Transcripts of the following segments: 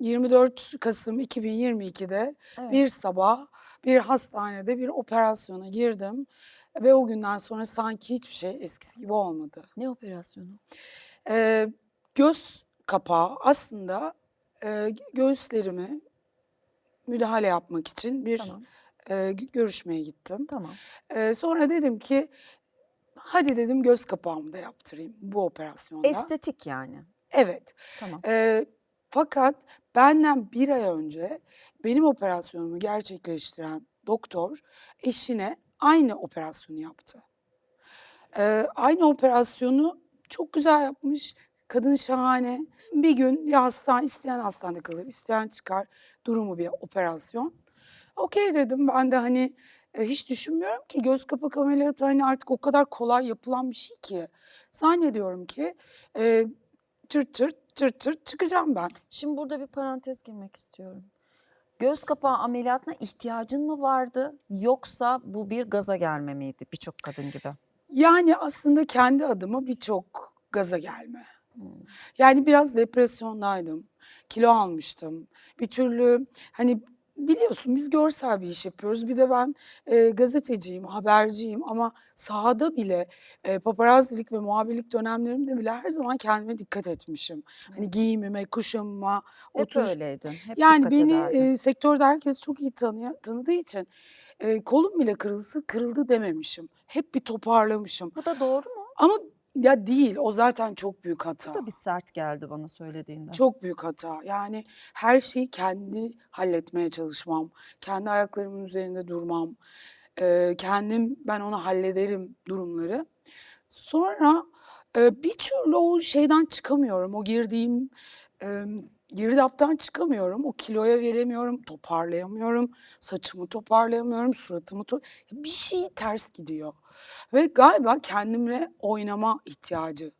24 Kasım 2022'de Evet. bir sabah bir hastanede bir operasyona girdim ve o günden sonra sanki hiçbir şey eskisi gibi olmadı. Ne operasyonu? Eee, göz kapağı aslında eee, göğüslerimi müdahale yapmak için bir Tamam. gö- görüşmeye gittim. Tamam. Eee, sonra dedim ki hadi dedim göz kapağımı da yaptırayım bu operasyonda. Estetik yani. Evet. Tamam. Eee, fakat benden bir ay önce benim operasyonumu gerçekleştiren doktor eşine aynı operasyonu yaptı. Eee, aynı operasyonu çok güzel yapmış. Kadın şahane. Bir gün ya hastane isteyen hastanede kalır, isteyen çıkar. Durumu bir operasyon. Okey dedim ben de hani e, hiç düşünmüyorum ki göz kapak ameliyatı hani artık o kadar kolay yapılan bir şey ki. Zannediyorum ki e, çırt çırt çırt çırt çıkacağım ben. Şimdi burada bir parantez girmek istiyorum. Göz kapağı ameliyatına ihtiyacın mı vardı yoksa bu bir gaza gelme miydi birçok kadın gibi? Yani aslında kendi adıma birçok gaza gelme. Yani biraz depresyondaydım. Kilo almıştım. Bir türlü hani biliyorsun biz görsel bir iş yapıyoruz. Bir de ben e, gazeteciyim, haberciyim ama sahada bile e, paparazzilik ve muhabirlik dönemlerimde bile her zaman kendime dikkat etmişim. Hani giyimime, kuşamıma, Hep oturuş. öyleydin. Hep Yani dikkat beni ederdin. e, sektörde herkes çok iyi tanıyor, tanıdığı için e, kolum bile kırılsa kırıldı dememişim. Hep bir toparlamışım. Bu da doğru mu? Ama ya değil o zaten çok büyük hata. Bu da bir sert geldi bana söylediğinde. Çok büyük hata. Yani her şeyi kendi halletmeye çalışmam. Kendi ayaklarımın üzerinde durmam. e, kendim ben onu hallederim durumları. Sonra e, bir türlü o şeyden çıkamıyorum. O girdiğim e, girdaptan çıkamıyorum. O kiloya veremiyorum, toparlayamıyorum. Saçımı toparlayamıyorum, suratımı to bir şey ters gidiyor. Ve galiba kendimle oynama ihtiyacı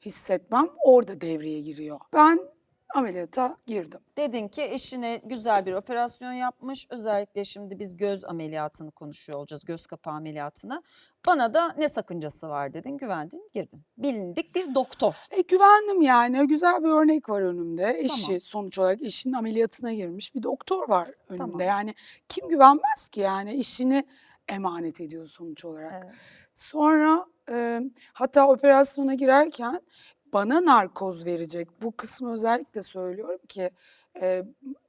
hissetmem orada devreye giriyor. Ben ameliyata girdim. Dedin ki eşine güzel bir operasyon yapmış. Özellikle şimdi biz göz ameliyatını konuşuyor olacağız. Göz kapağı ameliyatını. Bana da ne sakıncası var dedin. Güvendin, girdin. Bilindik bir doktor. E güvendim yani. Güzel bir örnek var önümde. Eşi Tamam. sonuç olarak eşinin ameliyatına girmiş bir doktor var önümde. Tamam. Yani kim güvenmez ki yani işini emanet ediyor sonuç olarak. Evet. Sonra e, hatta operasyona girerken bana narkoz verecek. Bu kısmı özellikle söylüyorum ki e,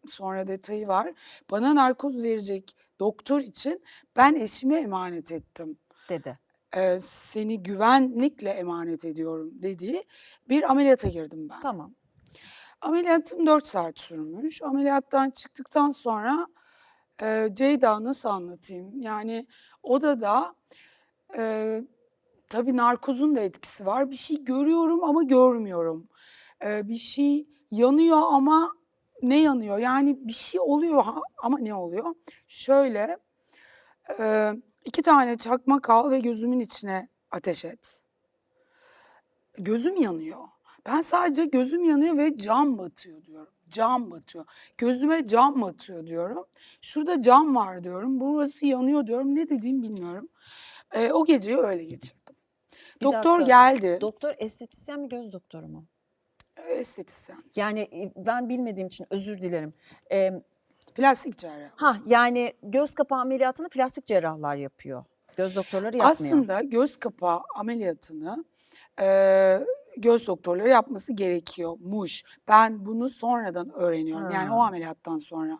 sonra detayı var. Bana narkoz verecek doktor için ben eşime emanet ettim. Dedi. E, seni güvenlikle emanet ediyorum dediği bir ameliyata girdim ben. Tamam. Ameliyatım 4 saat sürmüş. Ameliyattan çıktıktan sonra e, Ceyda nasıl anlatayım? Yani odada e, tabii narkozun da etkisi var. Bir şey görüyorum ama görmüyorum. E, bir şey yanıyor ama ne yanıyor? Yani bir şey oluyor ha- ama ne oluyor? Şöyle e, iki tane çakmak al ve gözümün içine ateş et. Gözüm yanıyor. Ben sadece gözüm yanıyor ve cam batıyor diyorum. Cam batıyor. Gözüme cam batıyor diyorum. Şurada cam var diyorum. Burası yanıyor diyorum. Ne dediğimi bilmiyorum. Ee, o geceyi öyle geçirdim. Bir Doktor dakika. geldi. Doktor estetisyen mi göz doktoru mu? Estetisyen. Yani ben bilmediğim için özür dilerim. Ee, Plastik cerrah. ha yani göz kapağı ameliyatını plastik cerrahlar yapıyor. Göz doktorları yapmıyor. Aslında göz kapağı ameliyatını e, göz doktorları yapması gerekiyormuş. Ben bunu sonradan öğreniyorum. Yani o ameliyattan sonra.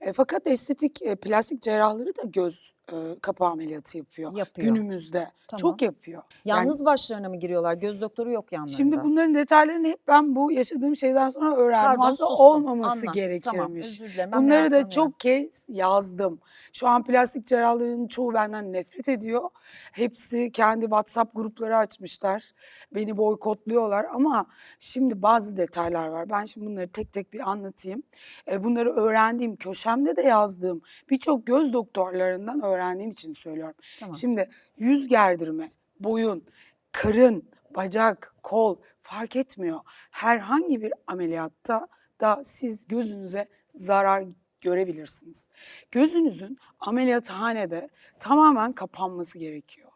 E, fakat estetik e, plastik cerrahları da göz e, kapağı ameliyatı yapıyor. Yapıyor. Günümüzde. Tamam. Çok yapıyor. Yani Yalnız başlarına mı giriyorlar? Göz doktoru yok yanlarında. Şimdi bunların detaylarını hep ben bu yaşadığım şeyden sonra öğrendim. Pardon, Aslında sustum. olmaması Anlat. Tamam, gerekirmiş. dilerim. Ben Bunları da çok kez yazdım. Şu an plastik cerrahların çoğu benden nefret ediyor. Hepsi kendi WhatsApp grupları açmışlar. Beni boykotluyorlar ama şimdi bazı detaylar var. Ben şimdi bunları tek tek bir anlatayım. E, Bunları öğrendiğim, köşemde de yazdığım birçok göz doktorlarından öğrendiğim için söylüyorum. Tamam. Şimdi yüz gerdirme, boyun, karın, bacak, kol fark etmiyor. Herhangi bir ameliyatta da siz gözünüze zarar görebilirsiniz. Gözünüzün ameliyathanede tamamen kapanması gerekiyor.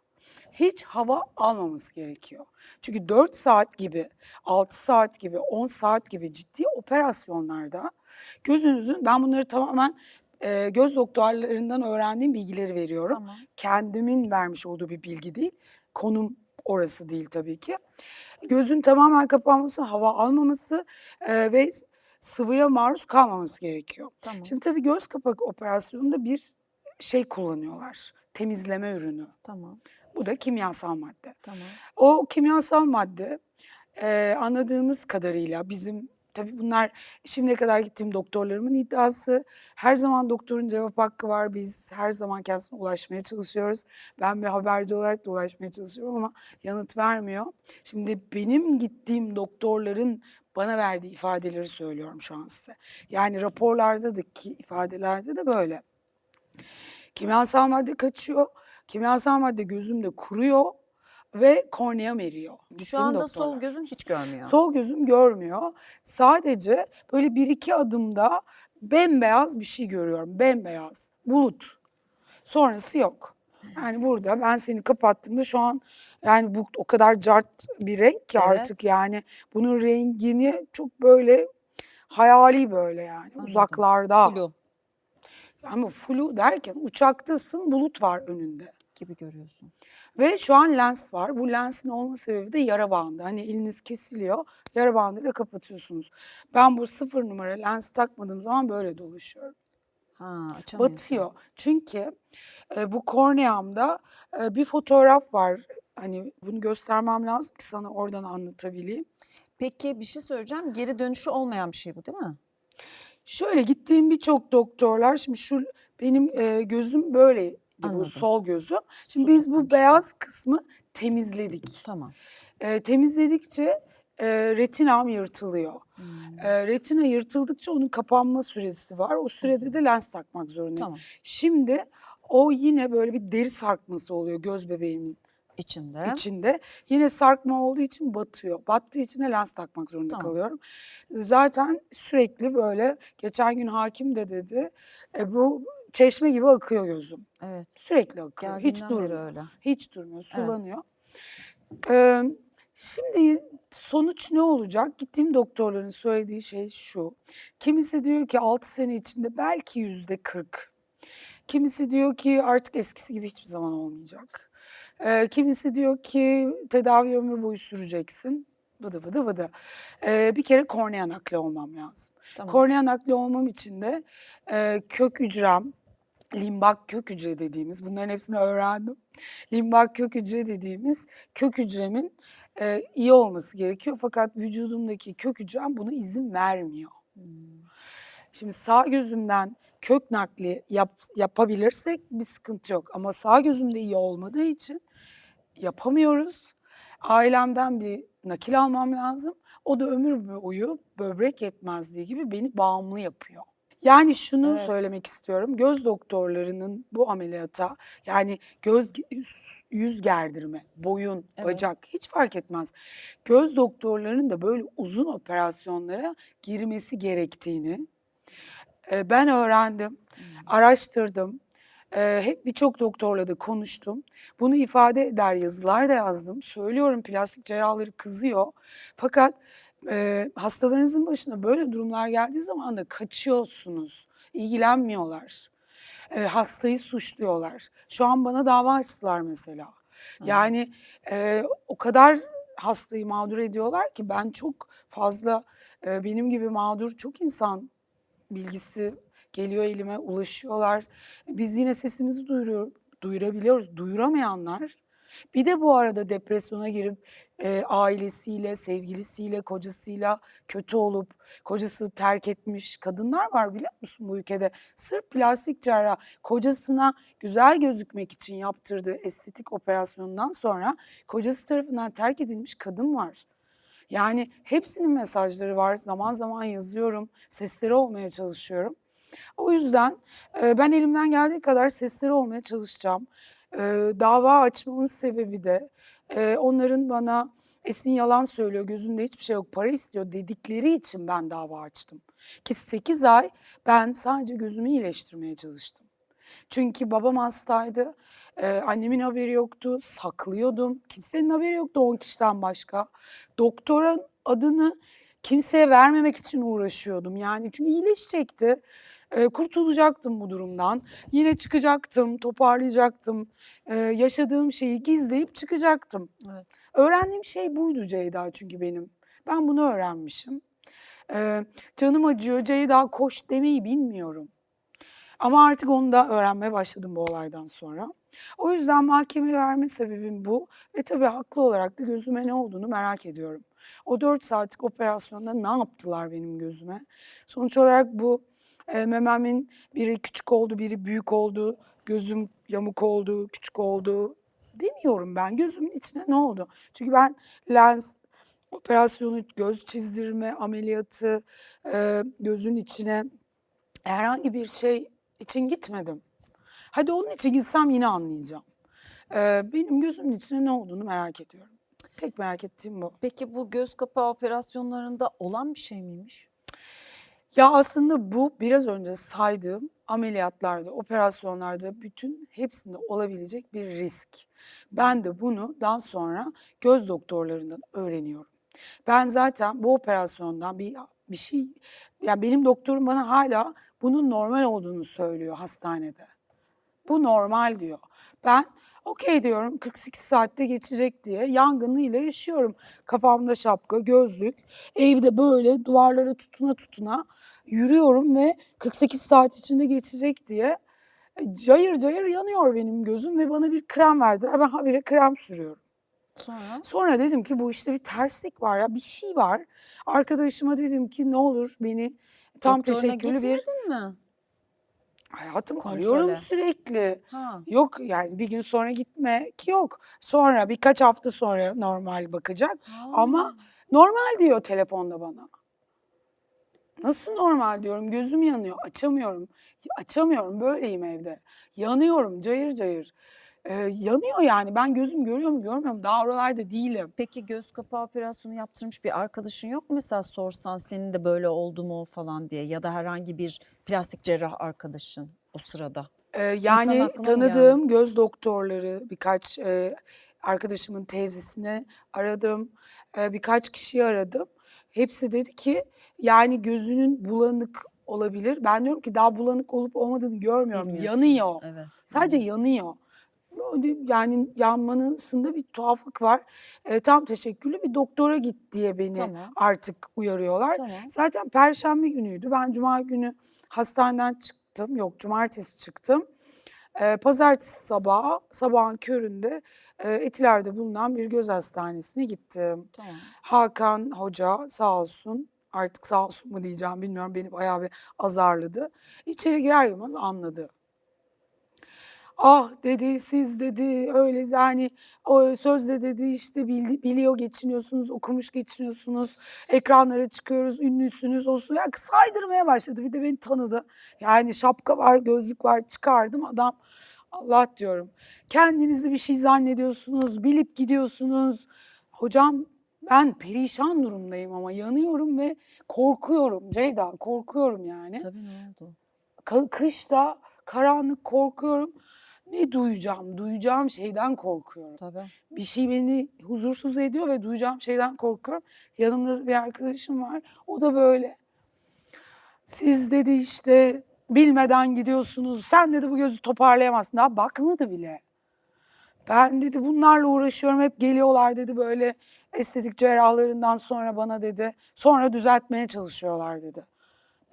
hiç hava almaması gerekiyor. Çünkü 4 saat gibi, 6 saat gibi, 10 saat gibi ciddi operasyonlarda gözünüzün, ben bunları tamamen e, göz doktorlarından öğrendiğim bilgileri veriyorum. Tamam. Kendimin vermiş olduğu bir bilgi değil. Konum orası değil tabii ki. Gözün tamamen kapanması, hava almaması e, ve sıvıya maruz kalmaması gerekiyor. Tamam. Şimdi tabii göz kapak operasyonunda bir şey kullanıyorlar. Temizleme ürünü. Tamam. Bu da kimyasal madde. Tamam. O kimyasal madde e, anladığımız kadarıyla bizim tabii bunlar şimdiye kadar gittiğim doktorlarımın iddiası. Her zaman doktorun cevap hakkı var. Biz her zaman kendisine ulaşmaya çalışıyoruz. Ben bir haberci olarak da ulaşmaya çalışıyorum ama yanıt vermiyor. Şimdi benim gittiğim doktorların bana verdiği ifadeleri söylüyorum şu an size. Yani raporlardaki ifadelerde de böyle. Kimyasal madde kaçıyor. Kimyasal madde gözümde kuruyor ve korneam eriyor. Şu anda sol doktorlar. gözün hiç görmüyor. Sol gözüm görmüyor. Sadece böyle bir iki adımda bembeyaz bir şey görüyorum. Bembeyaz. Bulut. Sonrası yok. Yani burada ben seni kapattığımda şu an yani bu o kadar cart bir renk ki Evet. artık yani bunun rengini çok böyle hayali böyle yani Anladım. uzaklarda. Flu Ama flu derken uçaktasın bulut var önünde. Gibi görüyorsun. Ve şu an lens var. Bu lensin olma sebebi de yara bandı. Hani eliniz kesiliyor, yara bandıyla kapatıyorsunuz. Ben bu sıfır numara lens takmadığım zaman böyle dolaşıyorum. Ha. Batıyor. Çünkü e, bu korneamda e, bir fotoğraf var. Hani bunu göstermem lazım ki sana oradan anlatabileyim. Peki bir şey söyleyeceğim. Geri dönüşü olmayan bir şey bu değil mi? Şöyle gittiğim birçok doktorlar şimdi şu benim e, gözüm böyleydi bu Anladım. sol gözüm. Şimdi Su biz bu beyaz kısmı temizledik. Tamam. E, temizledikçe e, retinam yırtılıyor. Hmm, E, retina yırtıldıkça onun kapanma süresi var. O sürede de lens takmak zorundayım. Tamam. Şimdi o yine böyle bir deri sarkması oluyor göz bebeğimin İçinde. içinde. Yine sarkma olduğu için batıyor. Battığı için de lens takmak zorunda Tamam. kalıyorum. Zaten sürekli böyle geçen gün hakim de dedi e, bu çeşme gibi akıyor gözüm. Evet. Sürekli akıyor. Hiç Geldiğinden beri durmuyor. öyle. Hiç durmuyor, Evet. sulanıyor. Ee, şimdi sonuç ne olacak? Gittiğim doktorların söylediği şey şu. Kimisi diyor ki 6 sene içinde belki yüzde 40. Kimisi diyor ki artık eskisi gibi hiçbir zaman olmayacak. Ee, kimisi diyor ki tedavi ömür boyu süreceksin. Vıdı vıdı vıdı. Ee, bir kere kornea nakli olmam lazım. Tamam. Kornea nakli olmam için de e, kök hücrem, limbak kök hücre dediğimiz bunların hepsini öğrendim. Limbak kök hücre dediğimiz kök hücremin e, iyi olması gerekiyor fakat vücudumdaki kök hücrem buna izin vermiyor. Hmm, Şimdi sağ gözümden kök nakli yap, yapabilirsek bir sıkıntı yok ama sağ gözümde iyi olmadığı için yapamıyoruz. Ailemden bir nakil almam lazım. O da ömür boyu böbrek yetmezliği gibi beni bağımlı yapıyor. Yani şunu Evet. söylemek istiyorum. Göz doktorlarının bu ameliyata yani göz yüz- gerdirme, boyun, Evet. bacak hiç fark etmez. Göz doktorlarının da böyle uzun operasyonlara girmesi gerektiğini e, ben öğrendim, araştırdım. E, hep birçok doktorla da konuştum. Bunu ifade eder yazılar da yazdım. Söylüyorum plastik cerrahları kızıyor. Fakat e, hastalarınızın başına böyle durumlar geldiği zaman da kaçıyorsunuz. ilgilenmiyorlar. E, hastayı suçluyorlar. Şu an bana dava açtılar mesela. Yani e, o kadar hastayı mağdur ediyorlar ki ben çok fazla e, benim gibi mağdur çok insan bilgisi geliyor elime ulaşıyorlar. Biz yine sesimizi duyuruyor, duyurabiliyoruz. Duyuramayanlar bir de bu arada depresyona girip e, ailesiyle, sevgilisiyle, kocasıyla kötü olup kocası terk etmiş kadınlar var biliyor musun bu ülkede? Sırf plastik cerrah kocasına güzel gözükmek için yaptırdığı estetik operasyonundan sonra kocası tarafından terk edilmiş kadın var. Yani hepsinin mesajları var. Zaman zaman yazıyorum. Sesleri olmaya çalışıyorum. O yüzden e, ben elimden geldiği kadar sesleri olmaya çalışacağım. E, dava açmamın sebebi de e, onların bana Esin yalan söylüyor, gözünde hiçbir şey yok, para istiyor dedikleri için ben dava açtım. Ki 8 ay ben sadece gözümü iyileştirmeye çalıştım. Çünkü babam hastaydı. Eee, annemin haberi yoktu. Saklıyordum. Kimsenin haberi yoktu 10 kişiden başka. Doktorun adını kimseye vermemek için uğraşıyordum. Yani çünkü iyileşecekti. Eee, kurtulacaktım bu durumdan. Yine çıkacaktım, toparlayacaktım. Eee, yaşadığım şeyi gizleyip çıkacaktım. Evet. Öğrendiğim şey buydu Ceyda çünkü benim. Ben bunu öğrenmişim. Eee, canım acıyor Ceyda koş demeyi bilmiyorum. Ama artık onu da öğrenmeye başladım bu olaydan sonra. O yüzden mahkemeye verme sebebim bu ve tabii haklı olarak da gözüme ne olduğunu merak ediyorum. O 4 saatlik operasyonda ne yaptılar benim gözüme? Sonuç olarak bu eee, mememin biri küçük oldu, biri büyük oldu, gözüm yamuk oldu, küçük oldu demiyorum ben. Gözümün içine ne oldu? Çünkü ben lens operasyonu, göz çizdirme ameliyatı, eee, gözün içine herhangi bir şey için gitmedim. Hadi onun için gitsem yine anlayacağım. Eee, benim gözümün içine ne olduğunu merak ediyorum. Tek merak ettiğim bu. Peki bu göz kapağı operasyonlarında olan bir şey miymiş? Ya aslında bu biraz önce saydığım ameliyatlarda, operasyonlarda bütün hepsinde olabilecek bir risk. Ben de bunu daha sonra göz doktorlarından öğreniyorum. Ben zaten bu operasyondan bir bir şey ya benim doktorum bana hala bunun normal olduğunu söylüyor hastanede. Bu normal diyor. Ben okey diyorum 48 saatte geçecek diye yangınıyla yaşıyorum. Kafamda şapka, gözlük, evde böyle duvarlara tutuna tutuna yürüyorum ve 48 saat içinde geçecek diye e, cayır cayır yanıyor benim gözüm ve bana bir krem verdiler. Ben habire krem sürüyorum. Sonra? Sonra dedim ki bu işte bir terslik var ya bir şey var. Arkadaşıma dedim ki ne olur beni tam Doktoruna teşekküllü bir mi? hayatım Kontrole. arıyorum sürekli. Ha. Yok yani bir gün sonra gitmek yok. Sonra birkaç hafta sonra normal bakacak. Ama Ha. normal diyor telefonda bana. Nasıl normal diyorum gözüm yanıyor açamıyorum. Açamıyorum böyleyim evde. Yanıyorum cayır cayır. Ee, yanıyor yani ben gözüm görüyor mu görmüyor mu daha oralarda değilim. Peki göz kapağı operasyonu yaptırmış bir arkadaşın yok mu mesela sorsan senin de böyle oldu mu falan diye ya da herhangi bir plastik cerrah arkadaşın o sırada? Ee, yani aklına mı tanıdığım göz doktorları birkaç e, arkadaşımın teyzesine aradım. e, birkaç kişiyi aradım. Hepsi dedi ki yani gözünün bulanık olabilir. Ben diyorum ki daha bulanık olup olmadığını görmüyorum. Bilmiyorsun. Yanıyor. Evet. Sadece yanıyor. Yani yanmasında bir tuhaflık var. E, tam teşekküllü bir doktora git diye beni Tamam. artık uyarıyorlar. Tamam. Zaten perşembe günüydü. Ben cuma günü hastaneden çıktım. Yok cumartesi çıktım. Ee, pazartesi sabahı sabahın köründe e, Etiler'de bulunan bir göz hastanesine gittim. Tamam. Hakan Hoca sağ olsun artık sağ olsun mu diyeceğim bilmiyorum beni bayağı bir azarladı. İçeri girer girmez anladı. Ah dedi siz dedi öyle yani o sözde dedi işte bildi- biliyor geçiniyorsunuz okumuş geçiniyorsunuz ekranlara çıkıyoruz ünlüsünüz olsun ya saydırmaya başladı bir de beni tanıdı yani şapka var gözlük var çıkardım adam Allah diyorum kendinizi bir şey zannediyorsunuz bilip gidiyorsunuz hocam ben perişan durumdayım ama yanıyorum ve korkuyorum Ceyda korkuyorum yani. Tabii ne oldu? Ka- Kışta karanlık korkuyorum. Ne duyacağım? Duyacağım şeyden korkuyorum. Tabii. Bir şey beni huzursuz ediyor ve duyacağım şeyden korkuyorum. Yanımda bir arkadaşım var. O da böyle. Siz dedi işte bilmeden gidiyorsunuz. Sen dedi bu gözü toparlayamazsın. Daha bakmadı bile. Ben dedi bunlarla uğraşıyorum. Hep geliyorlar dedi böyle estetik cerrahlarından sonra bana dedi. Sonra düzeltmeye çalışıyorlar dedi.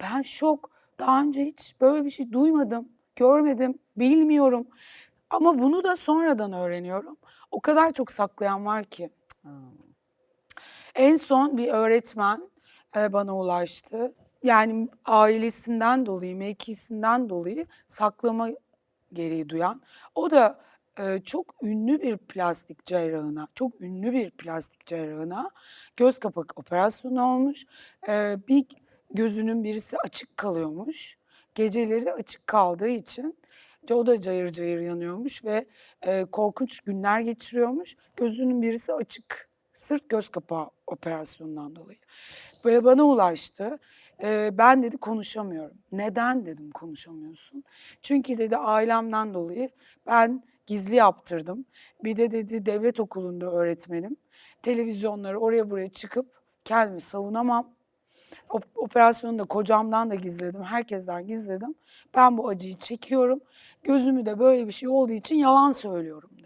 Ben şok. Daha önce hiç böyle bir şey duymadım, görmedim, bilmiyorum. Ama bunu da sonradan öğreniyorum. O kadar çok saklayan var ki. Ha. En son bir öğretmen e, bana ulaştı. Yani ailesinden dolayı, mevkisinden dolayı saklama gereği duyan. O da e, çok ünlü bir plastik cerrahına, çok ünlü bir plastik cerrahına göz kapak operasyonu olmuş. E, bir gözünün birisi açık kalıyormuş. Geceleri açık kaldığı için o da cayır cayır yanıyormuş ve e, korkunç günler geçiriyormuş. Gözünün birisi açık. Sırf göz kapağı operasyonundan dolayı. Ve bana ulaştı. Ee, ben dedi konuşamıyorum. Neden dedim konuşamıyorsun? Çünkü dedi ailemden dolayı ben gizli yaptırdım. Bir de dedi devlet okulunda öğretmenim. Televizyonları oraya buraya çıkıp kendimi savunamam. Operasyonu da kocamdan da gizledim, herkesten gizledim. Ben bu acıyı çekiyorum. Gözümü de böyle bir şey olduğu için yalan söylüyorum